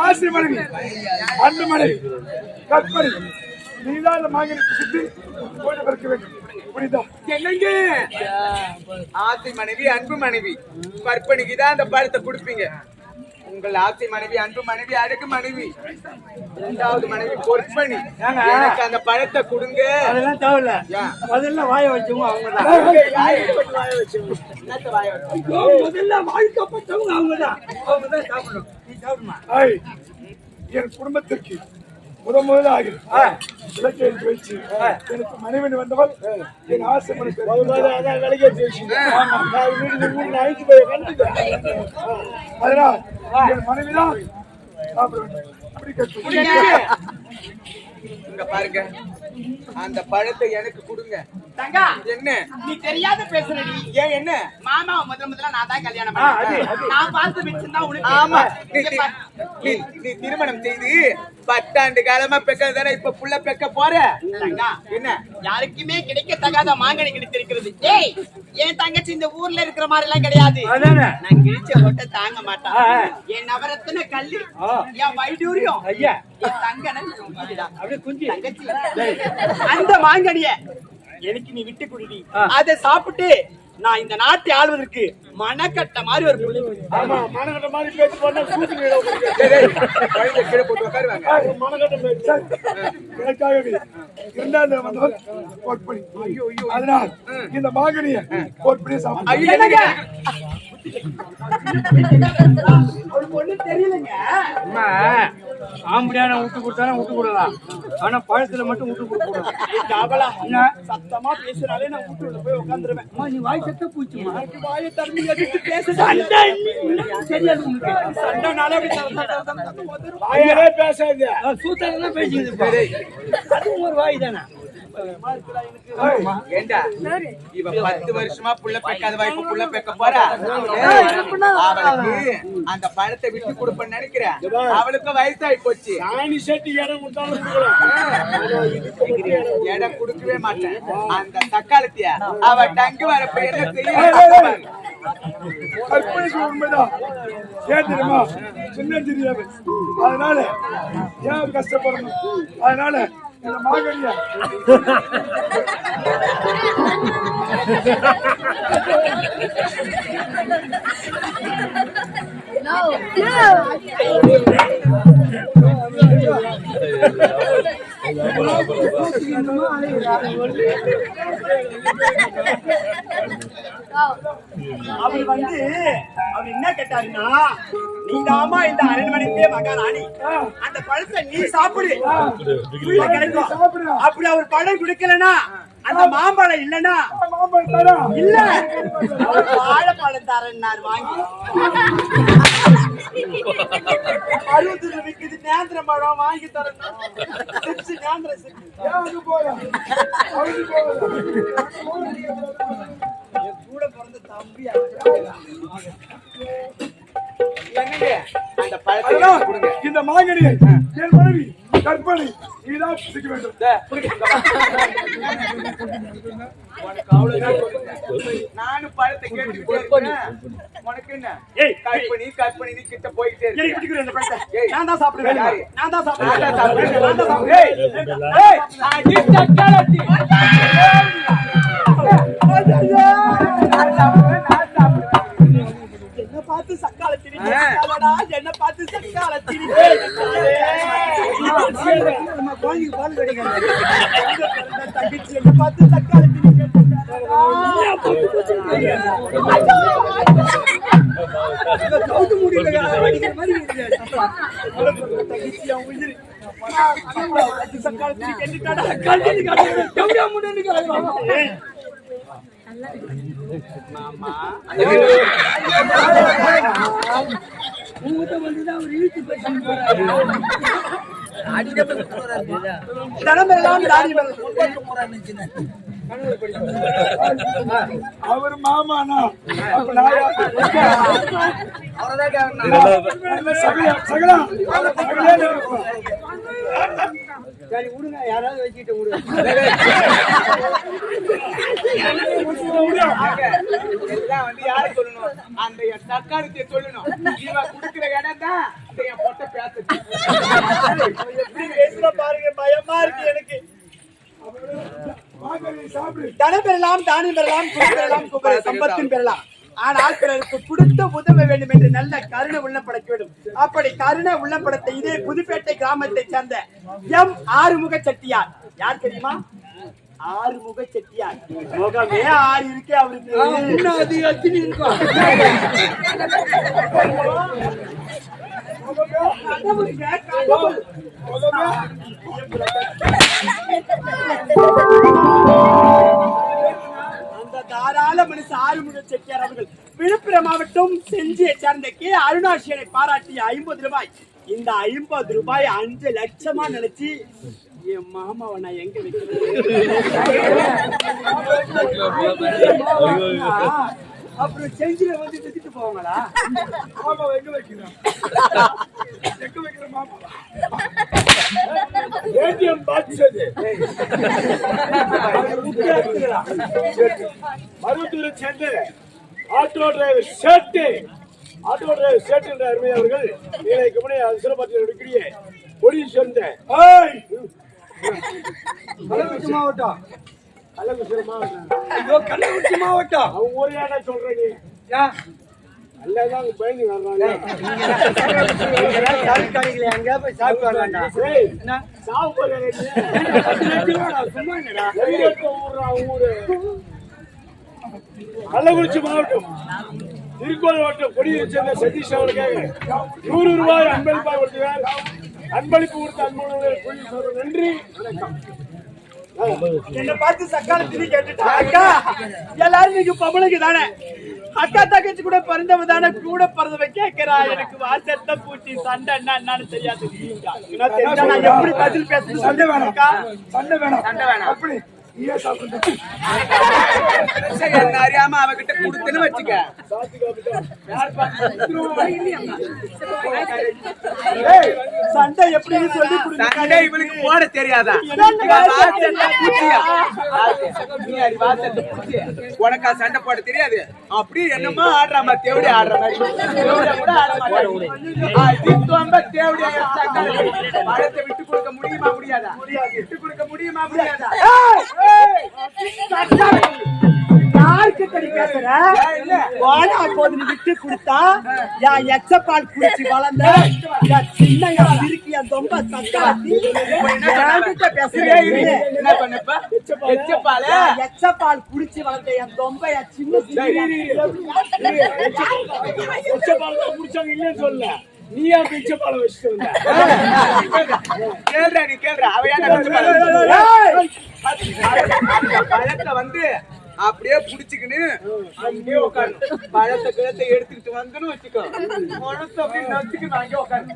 ஆசி மனைவி அன்பு மனைவி கற்பனை. நீதான் இந்த மாங்கனி சுத்தி போட்டு பறிக்க வேண்டும் புரியுதா என்னங்க? ஆசை மனைவி அன்பு மனைவி. கற்பனைக்கு தான் அந்த பழத்தை கொடுப்பீங்க. உங்கள் ஆசை மனைவி அன்பு மனைவி அழகு மனைவி. இரண்டாவது மனைவி பொற்பணி. எனக்கு அந்த பழத்தை கொடுங்க. அதெல்லாம் தேவையில்ல? முதல்ல வாய வச்சவங்க அவங்க தான் வாய வச்சு? முதல்ல வாழ்க்கப்பட்டவங்க அவங்க தான் அவங்க தான் சாப்பிடணும். நீ சாப்பிடுமா? என் குடும்பத்திற்கு முத முதலாக எடுத்து வச்சு எனக்கு மனைவி வந்தவள் என் ஆசை அதனால் என் மனைவிதான் சாப்பிட பாருங்க. அந்த பழத்தை எனக்கு கொடுங்க. தங்கா என்ன? நீ தெரியாத பேசுறடி. ஏன் என்ன? மாமா முதல்ல முதல்ல நான் தான் கல்யாணம் பண்ணேன். நான் பார்த்து வச்சிருந்தா உனக்கு ஆமா. நீ. நீ திருமணம் செய்து பத்தாண்டு காலமா பெக்கதானே இப்ப புள்ள பெக்க போற? தங்கா என்ன? யாருக்குமே கிடைக்க தகாத மாங்கனி கிடைத்திருக்கிறது. ஏய் என் தங்கச்சி இந்த ஊர்ல இருக்கிற மாதிரி எல்லாம் கிடையாது நான் கிழிச்ச ஒட்ட தாங்க மாட்டேன் என் நவரத்தின கல்லு என் வைடூரியம். ஐயா. தங்கன அப்படியே குஞ்சு. தங்கச்சி. அந்த மாங்கனிய எனக்கு நீ விட்டு குடுடி. ஆ. அதை சாப்பிட்டு நான் இந்த நாட்டை ஆளுவதற்கு மனக்கட்ட மாதிரி ஒரு புள்ளி. ஆமா மனகட்ட மாதிரி பேச்சு பண்ணா டேய், கழுத்தை கீழே போட்டு உட்காருவாங்க பேச்சு. அதனால் இந்த மாங்கனியை கோட்படி சாப்பிட ஐயோ, என்னங்க? அவளுக்கு ஒண்ணும் தெரியலங்க. அம்மா. ஆம்படியான விட்டு கொடுத்தாலும் விட்டு கொடுக்கலாம். ஆனா பழத்துல மட்டும் விட்டு கொடுக்க சத்தமா பேசுறாலே நான் வீட்டுல போய் உட்காந்துருவேன் நீ வாய் சத்த பூச்சுமா வாயை திறந்து எடுத்து பேச தெரியாது சண்டைனாலே பேசாத சூத்தலாம் பேசிக்கிது அதுவும் ஒரு வாய் தானே? ஏண்டா? இவ பத்து வருஷமா புள்ள பெக்காதவா இப்ப புள்ள பெக்க போறா? அவளுக்கு அந்த பழத்தை விட்டு கொடுப்பேன்னு நினைக்கிறேன். அவளுக்கு வயசாகி போச்சு. இடம் கொடுக்கவே மாட்டேன். அந்த தக்காளத்திய அவ டங்கு செய்ய கற்பனைக்கு உண்மைதான். ஏன் தெரியுமா? சின்ன தெரியாது அதனால ஏன் கஷ்டப்படணும் அதனால இந்த மாங்கனிய அவர் வந்து அவர் என்ன கேட்டாருன்னா நீதாமா இந்த அரண்மனைக்கே மகாராணி. அந்த பழத்தை நீ சாப்பிடு. கிடைக்கும். அப்படி அவர் பழம் குடிக்கலனா அந்த மாம்பழம் இல்லனா இல்ல. வாழைப்பழம் தரேன்னாரு வாங்கி. அறுபது விக்குது நேந்திர பழம் வாங்கி சிப்ஸ் நேந்திர சிப்ஸ் என் கூட பிறந்த தம்பி அந்த பழத்தை கொடுங்க. இந்த மாங்கனியை என் மனைவி கற்பனை. நீதான் பிடிக்க வேண்டும். உனக்கு அவ்வளவுதான். நானும் பழத்தை இருக்கேன். உனக்கு என்ன? ஏய், கற்பனை கற்பனை நீ கிட்ட போயிட்டே எனக்கு இருக்க பிடிக்கிற இந்த ஏய். நான் தான் சாப்பிடுவேன்? நான் தான் நான் தான். நான் தான் ஏய். என்ன பார்த்து சக்கால. திணிக்காதடா என்ன பார்த்து சக்கால நம்ம குழந்தைக்கு பால் கிடைக்காது தங்கச்சி என்ன பார்த்து சக்கால கவுத்து முடியல அடிக்கிற மாதிரி உயிர் வந்துதான் அவர் இழுத்து போறாரு. தாடி மேல அவர் மாமானா? அப்ப நான் யாரு? அவரதான் கேட்கணும் சகலா சகலா. சகலா நினைப்பா. சரி விடுங்க. யாராவது வச்சுக்கிட்டு விடுங்க வந்து யாரு சொல்லணும்? அந்த என் தக்காளத்தை சொல்லணும். இவன் குடுக்கிற இடம் தான் என் பொட்டை பேச எப்படி பேசுற பாருங்க பயமா இருக்கு எனக்கு. வாங்க, தனம் பெறலாம் தானியம் பெறலாம் குடி பெறலாம் சம்பத்தும் பெறலாம். ஆனால் பிறருக்கு கொடுத்து உதவ வேண்டும் என்று நல்ல கருணை உள்ளப்படக்க வேண்டும் அப்படி கருணை உள்ளப்படத்தை இதே புதுப்பேட்டை கிராமத்தை சேர்ந்த எம் ஆறுமுக செட்டியார் யார் தெரியுமா? ஆறுமுக செட்டியார் முகமே ஆறு இருக்கே அவருக்கு. அந்த தாராள மனுஷ ஆறுமுக செட்டியார் அவர்கள் விழுப்புரம் மாவட்டம் செஞ்சியை சேர்ந்த கே அருணாசியனை பாராட்டிய ஐம்பது ரூபாய். இந்த ஐம்பது ரூபாய் அஞ்சு லட்சமா நினைச்சு என் மாமாவை நான் எங்க வைக்கிறேன் அப்புறம் செஞ்சில வந்து வித்துட்டு போவாங்களா? மாமாவை எங்க வைக்கிறேன் எங்க வைக்கிற மாமா? ஏடிஎம் பாக்ஸ் அது மருவத்தூரை சேர்ந்த auto driver Settu. Auto driver Settu என்ற அருமை அவர்கள் நீலைக்கு முன்னே சிறப்பாற்றில் இருக்கிறிய ஒளி சேர்ந்த கள்ளக்குறிச்சி மாவட்டம். கள்ளக்குறிச்சி மாவட்டம். ஐயோ கள்ளக்குறிச்சி மாவட்டம். அவங்க ஒரு ஏடா சொல்ற நீ ஏன் எல்லாதான் பயந்து வர்றாங்க. எங்கேயா போய் சாப்பிட்டு என்ன? சாவு போறேன் சும்மா என்னடா ஊரு. கள்ளக்குறிச்சி மாவட்டம். திருக்கோள் மாவட்டம் கொடியை சேர்ந்த சதீஷ் அவர்களுக்காக நூறு ரூபாய் அன்பளிப்பாக கொடுத்தார் அன்பளிப்பு கொடுத்த அவர்கள் நன்றி. வணக்கம். என்ன பார்த்து சக்கால திரி கேட்டுட்டா? அக்கா எல்லாரும் நீங்க பொம்பளைக்கு தானே. அக்கா தங்கச்சி கூட பிறந்தவ தானே கூட பிறந்தவ கேக்குறா. எனக்கு வாசத்த பூச்சி சண்டை என்ன என்னன்னு தெரியாது. நான் எப்படி பதில் பேசுறது? சண்டை சொல்லு வேணாம். அக்கா. சண்டை வேணாம். சண்டை வேணாம். அப்படி. நீயே சாப்பிட்டு அறியாம கொடுத்துன்னு வச்சுக்க சண்டை எப்படி சொல்லி சண்டை இவளுக்கு போட தெரியாதா உனக்கா சண்டை போட தெரியாது அப்படி என்னமோ ஆடுறாம மாதிரி தேவடி ஆடுற மாதிரி கூட ஆட மாட்டேன் தேவடியா பழத்தை விட்டு கொடுக்க முடியுமா முடியாதா விட்டு கொடுக்க முடியுமா முடியாதா யாருக்கு கடி பேசுற போது விட்டு கொடுத்தா என் எச்சப்பால் குடிச்சு வளர்ந்த என் சின்ன யா இருக்கு என் ரொம்ப சத்தாத்தி என்கிட்ட பேசுறே எச்சப்பால் குடிச்சு வளர்ந்த என் ரொம்ப என் சின்ன பிச்சைப்பாலம் குடிச்சாங்க இல்லைன்னு சொல்ல நீயா பிச்சை பால வச்சுட்டு வந்த. கேள்றா நீ கேள்றா அவையான பழத்தை வந்து அப்படியே புடிச்சுக்கின்னு அங்கேயே உட்காந்து பழத்தை கிழத்தை எடுத்துக்கிட்டு வந்துன்னு வச்சுக்கோ. மனசு அப்படின்னு வச்சுக்கணும் அங்கேயே உட்காந்து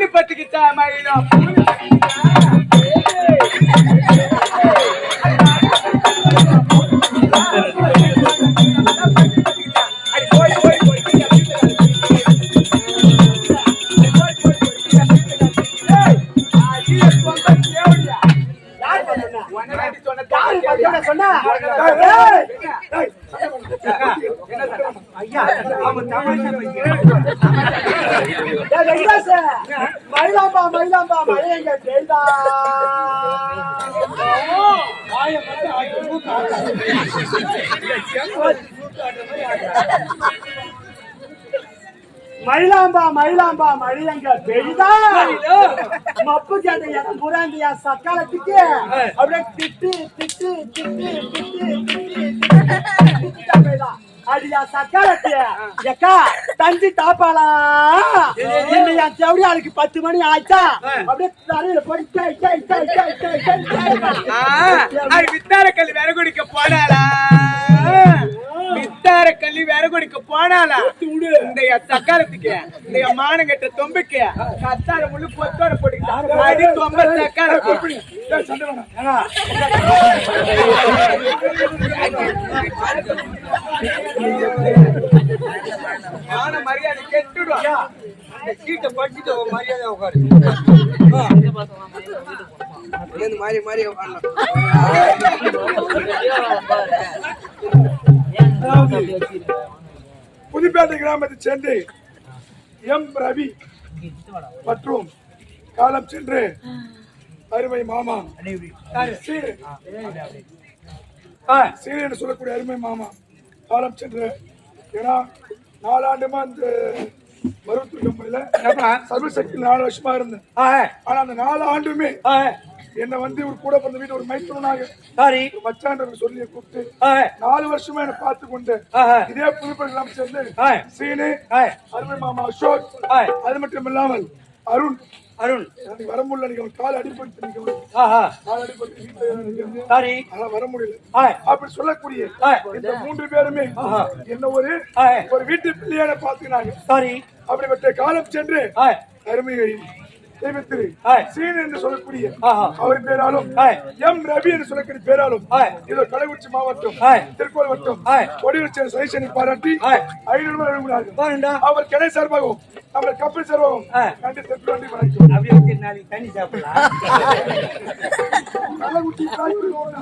மணி பத்துக்கிட்டா மயிலும் சொன்னா மயிலாம்பா மயிலாம்பா மழை எங்க பெய்தா வாயை மட்டும் ஆட்டி மூக்கு ஆட்டாத. மயிலாம்பா மயிலாம்பா மழியங்க பெரிதா மப்பு கேட்ட இடம் புறாந்தியா சக்காலத்துக்கு அப்படியே திட்டு திட்டு திட்டு திட்டு திட்டு திட்டு போயிடா அடியா சக்காலத்து எக்கா தஞ்சி தாப்பாளா? இல்லையா செவடி ஆளுக்கு பத்து மணி ஆச்சா அப்படியே தரையில போட்டு டை, டை, டை, டை, டை, டை, டை. ஆ, அது வித்தார கல்லி விற குடிக்க போனாளா? வித்தார கல்லி விற குடிக்க போனாளா? இந்த சக்காரத்துக்கு இந்த மானங்கட்ட தொம்புக்கு கத்தார முள்ளு பொத்தோட போட்டுக்கிட்டான் அடி தொம்ப சக்கார. மான மரியாதை கெட்டுடும். இந்த சீட்டை படிச்சுட்டு மரியாதை உட்காரு. மாறி மாறி உட்காரணும் புதுப்பேட்டை கிராமத்தைச் சேர்ந்து எம் ரவி மற்றும் காலம் சென்று அருமை மாமா. சீரு என்று சொல்லக்கூடிய அருமை மாமா. காலம் சென்று ஏன்னா நாலாண்டுமா இந்த மருத்துவ கம்பெனில சர்வசக்தி நாலு வருஷமா இருந்தேன். ஆனா அந்த நாலு ஆண்டுமே என்ன வந்து ஒரு கூட பிறந்த வீட்டு ஒரு மைத்துனாக சாரி. மச்சான் சொல்லி கூப்பிட்டு நாலு வருஷமா என்ன பார்த்து கொண்டு இதே புதுப்பேட்டை கிராமம் சேர்ந்து சீனு அருமை மாமா அசோக் அது மட்டும் இல்லாமல் அருண். அருண். எனக்கு வர முடியல நீங்க கால் அடிபட்டு கால் அடிபட்டு. சாரி. அதெல்லாம் வர முடியல. அப்படி சொல்லக்கூடிய இந்த மூன்று பேருமே என்ன ஒரு ஒரு வீட்டு பிள்ளையான பாத்துக்கிறாங்க சாரி. அப்படிப்பட்ட காலம் சென்று ஆய் அருமையை தெய்வத்திரு ஆய். சீன் என்று சொல்லக்கூடிய ஆஹா. அவர் பேராலும். எம் ரவி என்று சொல்லக்கூடிய பேராலும். இதோ கள்ளக்குறிச்சி மாவட்டம். திருக்கோள் வட்டம் ஆய். கொடிவச்ச சைசனை பாராட்டி. ஐநூறு ரூபாய் வழங்குகிறார்கள் பாருண்டா அவர் கிணை சார்பாகவும் நம்ம கப்பல் சார்பாகவும் ஆய். நன்றி தெற்கு நன்றி வணக்கம் நாளைக்கு தண்ணி சாப்பிடலாம் ஓடுனா.